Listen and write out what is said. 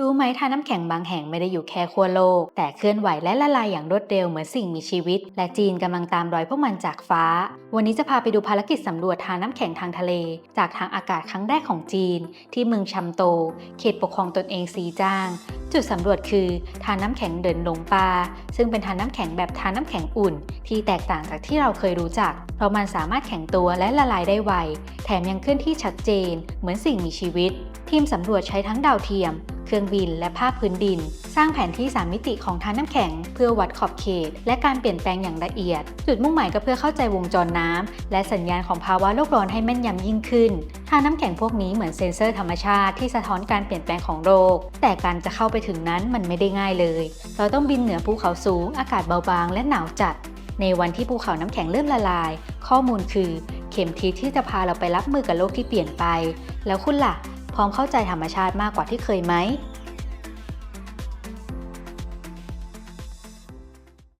รู้ไหมทาน้ำแข็งบางแห่งไม่ได้อยู่แค่ขั้วโลก แต่เคลื่อนไหวและละลายอย่างรวดเร็วเหมือนสิ่งมีชีวิต และจีนกำลังตามรอยพวกมันจากฟ้า วันนี้จะพาไปดูภารกิจสำรวจทาน้ำแข็งทางทะเล จากทางอากาศครั้งแรกของจีน ที่เมืองชัมโต เขตปกครองตนเองซีจ้าง จุดสำรวจคือทาน้ำแข็งเดินลงปลาซึ่งเป็นทาน้ำแข็งแบบทาน้ำแข็งอุ่น ที่แตกต่างจากที่เราเคยรู้จัก เพราะมันสามารถแข็งตัวและละลายได้ไว แถมยังเคลื่อนที่ชัดเจน เหมือนสิ่งมีชีวิต ทีมสำรวจใช้ทั้งดาวเทียม เครื่องบิน และภาพพื้นดิน สร้างแผนที่ 3 มิติของทานน้ำแข็ง เพื่อวัดขอบเขต และการเปลี่ยนแปลงอย่างละเอียด จุดมุ่งหมายก็เพื่อเข้าใจวงจรน้ำและสัญญาณของภาวะโลกร้อนให้แม่นยำยิ่งขึ้นทานน้ำแข็งพวกนี้เหมือนเซ็นเซอร์ธรรมชาติที่สะท้อนการเปลี่ยนแปลงของโลกแต่การจะเข้าไปถึงนั้นมันไม่ได้ง่ายเลย เราต้องบินเหนือภูเขาสูง อากาศเบาบาง และหนาวจัด ในวันที่ภูเขาน้ำแข็งเริ่มละลาย ข้อมูลคือ เข็มทิศที่จะพาเราไปรับมือกับโลกที่เปลี่ยนไป แล้วคุณล่ะ พร้อมเข้าใจธรรมชาติมากกว่าที่เคยไหม